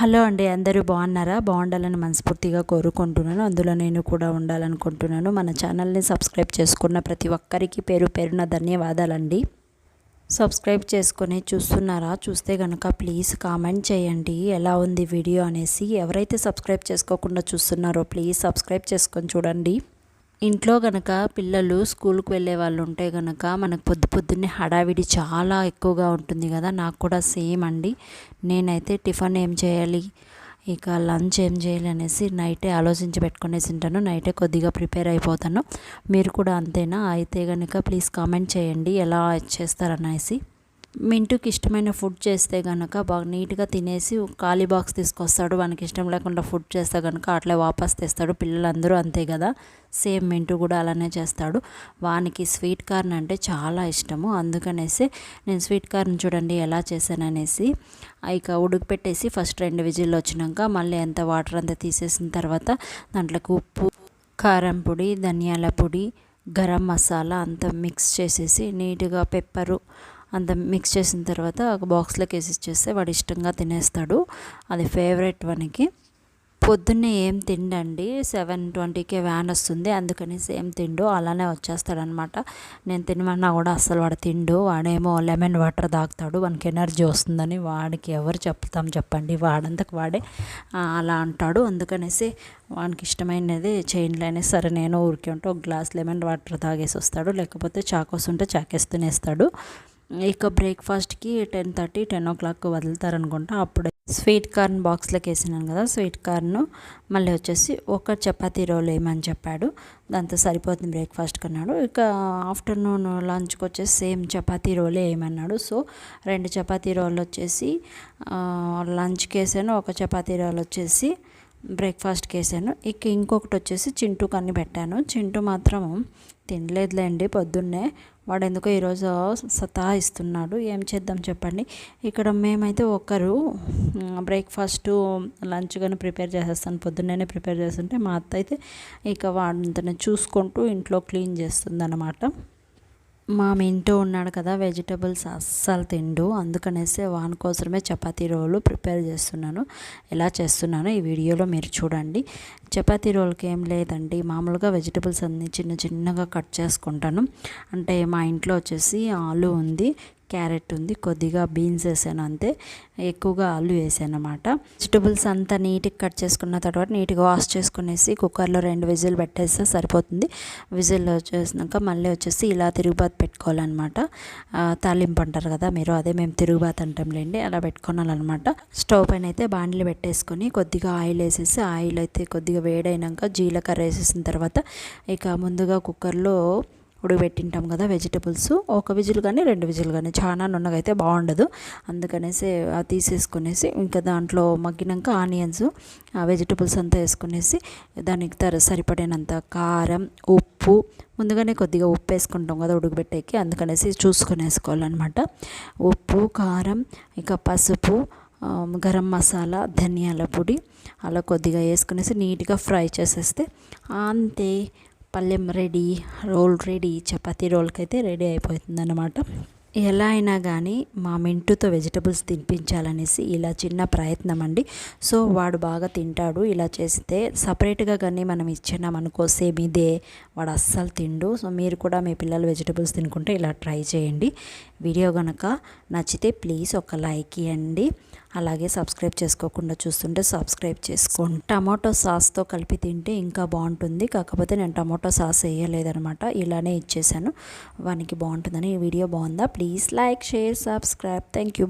Hello అండి అందరూ బాగున్నారా? బాగుండాలని మనస్ఫూర్తిగా కోరుకుంటున్నాను. అందులో నేను కూడా ఉండాలనుకుంటున్నాను. మన ఛానల్ని సబ్స్క్రైబ్ చేసుకున్న ప్రతి ఒక్కరికి పేరు పేరున ధన్యవాదాలండి. సబ్స్క్రైబ్ చేసుకొని చూస్తున్నారా? చూస్తే కనుక ప్లీజ్ కామెంట్ చేయండి. ఎలా ఉంది వీడియో అనేసి ఎవరైతే సబ్స్క్రైబ్ చేసుకోకుండా చూస్తున్నారో ప్లీజ్ సబ్స్క్రైబ్ చేసుకొని చూడండి. ఇంట్లో కనుక పిల్లలు స్కూల్కి వెళ్ళే వాళ్ళు ఉంటే కనుక మనకు పొద్దు పొద్దున్నే హడావిడి చాలా ఎక్కువగా ఉంటుంది కదా నాకు కూడా సేమ్ అండి. నేనైతే టిఫిన్ ఏం చేయాలి ఇక లంచ్ ఏం చేయాలి అనేసి నైటే ఆలోచించి పెట్టుకునేసి ఉంటాను. నైటే కొద్దిగా ప్రిపేర్ అయిపోతాను. మీరు కూడా అంతేనా? అయితే కనుక ప్లీజ్ కామెంట్ చేయండి ఎలా చేస్తారనేసి. మింటుకి ఇష్టమైన ఫుడ్ చేస్తే కనుక బాగా నీట్గా తినేసి ఖాళీ బాక్స్ తీసుకొస్తాడు. వానికి ఇష్టం లేకుండా ఫుడ్ చేస్తే కనుక అట్లే వాపస్ తెస్తాడు. పిల్లలందరూ అంతే కదా. సేమ్ మింటు కూడా అలానే చేస్తాడు. వానికి స్వీట్ కార్న్ అంటే చాలా ఇష్టము. అందుకనేసి నేను స్వీట్ కార్న్ చూడండి ఎలా చేశాననేసి ఇక ఉడికిపెట్టేసి ఫస్ట్ రెండు విజిల్లు వచ్చినాక మళ్ళీ ఎంత వాటర్ అంతా తీసేసిన తర్వాత దాంట్లోకి ఉప్పు కారం పొడి ధనియాల పొడి గరం మసాలా అంతా మిక్స్ చేసేసి నీట్గా పెప్పరు అంత మిక్స్ చేసిన తర్వాత ఒక బాక్స్లోకి వేసి ఇచ్చేస్తే వాడు ఇష్టంగా తినేస్తాడు. అది ఫేవరెట్ వానికి. పొద్దున్నే ఏం తిండండి? సెవెన్ ట్వంటీకే వ్యాన్ వస్తుంది. అందుకనేసి ఏం తిండు? అలానే వచ్చేస్తాడనమాట. నేను తినమన్నా కూడా అస్సలు వాడు తిండు. వాడేమో లెమన్ వాటర్ తాగుతాడు. వానికి ఎనర్జీ వస్తుందని వాడికి ఎవరు చెప్తాం చెప్పండి. వాడంతకు వాడే అలా అంటాడు. అందుకనేసి వానికి ఇష్టమైనది చేయలేనే సరే నేను ఊరికే ఉంటే ఒక గ్లాస్ లెమన్ వాటర్ తాగేసి వస్తాడు. లేకపోతే చాకోస్ ఉంటే చాకేసి తినేస్తాడు. ఇక బ్రేక్ఫాస్ట్కి ten thirty ten o'clock వదులుతారనుకుంటా. అప్పుడే స్వీట్ కార్న్ బాక్స్లోకి వేసినాను కదా స్వీట్ కార్న్ మళ్ళీ వచ్చేసి ఒక చపాతీ రోల్ వేయమని చెప్పాడు. దాంతో సరిపోతుంది బ్రేక్ఫాస్ట్ అన్నాడు ఇక ఆఫ్టర్నూన్ లంచ్కి వచ్చేసి సేమ్ చపాతీ రోలే వేయమన్నాడు. సో రెండు చపాతీ రోల్ వచ్చేసి లంచ్కి వేసాను ఒక చపాతీ రోల్ వచ్చేసి బ్రేక్ఫాస్ట్కి వేసాను. ఇక ఇంకొకటి వచ్చేసి చింటూ కన్ని పెట్టాను. చింటూ మాత్రం తినలేదులేండి పొద్దున్నే. వాడు ఎందుకో ఈరోజు సతా ఇస్తున్నాడు ఏం చేద్దాం చెప్పండి. ఇక్కడ మేమైతే ఒకరు బ్రేక్ఫాస్ట్ లంచ్ కానీ ప్రిపేర్ చేసేస్తాను. పొద్దున్నే ప్రిపేర్ చేస్తుంటే మా అత్త అయితే ఇక వాడిని చూసుకుంటూ ఇంట్లో క్లీన్ చేస్తుంది అనమాట మా మింటూ ఉన్నాడు కదా వెజిటబుల్స్ అస్సలు తిండు. అందుకనేసి వాని కోసమే చపాతీ రోలు ప్రిపేర్ చేస్తున్నాను. ఎలా చేస్తున్నానో ఈ వీడియోలో మీరు చూడండి. చపాతీ రోల్కి ఏం లేదండి. మామూలుగా వెజిటబుల్స్ అన్నీ చిన్న చిన్నగా కట్ చేసుకుంటాను. అంటే మా ఇంట్లో వచ్చేసి ఆలు ఉంది క్యారెట్ ఉంది కొద్దిగా బీన్స్ వేసాను అంతే. ఎక్కువగా ఆలు వేసాను అనమాట వెజిటబుల్స్ అంతా నీట్గా కట్ చేసుకున్న తర్వాత నీట్గా వాష్ చేసుకునేసి కుక్కర్లో రెండు విజిల్ పెట్టేస్తే సరిపోతుంది. విజిల్ వచ్చేసినాక మళ్ళీ వచ్చేసి ఇలా తిరుగుబాత్ పెట్టుకోవాలన్నమాట. తాలింపు అంటారు కదా మీరు అదే మేము తిరుగుబాత్ అంటాంలేండి అలా పెట్టుకోవాలన్నమాట. స్టవ్ పైన అయితే బాండ్లు పెట్టేసుకొని కొద్దిగా ఆయిల్ వేసేసి ఆయిల్ అయితే కొద్దిగా వేడైనాక జీలకర్ర వేసేసిన తర్వాత ఇక ముందుగా కుక్కర్లో ఉడకబెట్టింటాం కదా వెజిటబుల్స్. ఒక విజిల్ కానీ రెండు విజిల్ కానీ చాలా నున్నగా అయితే బాగుండదు అందుకనేసి తీసేసుకునేసి ఇంకా దాంట్లో మగ్గినాక ఆనియన్స్ వెజిటబుల్స్ అంతా వేసుకునేసి దానికి తర సరిపడినంత కారం ఉప్పు ముందుగానే కొద్దిగా ఉప్పు వేసుకుంటాం కదా ఉడకబెట్టేకి. అందుకనేసి చూసుకొని వేసుకోవాలన్నమాట ఉప్పు కారం ఇక పసుపు గరం మసాలా ధనియాల పొడి అలా కొద్దిగా వేసుకునేసి నీట్గా ఫ్రై చేసేస్తే అంతే. పల్లెం రెడీ రోల్ రెడీ చపాతీ రోల్కి అయితే రెడీ అయిపోతుందన్నమాట. ఎలా అయినా కానీ మా మింటుతో వెజిటబుల్స్ తినిపించాలనేసి ఇలా చిన్న ప్రయత్నం అండి సో వాడు బాగా తింటాడు. ఇలా చేస్తే సపరేట్గా కానీ మనం ఇచ్చినామనుకో సేమ్ ఇదే. వాడు అస్సలు తిండు. సో మీరు కూడా మీ పిల్లలు వెజిటబుల్స్ తినుకుంటే ఇలా ట్రై చేయండి. వీడియో కనుక నచ్చితే ప్లీజ్ ఒక లైక్ ఇవ్వండి అలాగే సబ్స్క్రైబ్ చేసుకోకుండా చూస్తుంటే సబ్స్క్రైబ్ చేసుకోండి. టమాటో సాస్తో కలిపి తింటే ఇంకా బాగుంటుంది. కాకపోతే నేను టమాటో సాస్ వేయలేదనమాట ఇలానే ఇచ్చేసాను. వానికి బాగుంటుందని ఈ వీడియో బాగుందా? Please like share subscribe. Thank you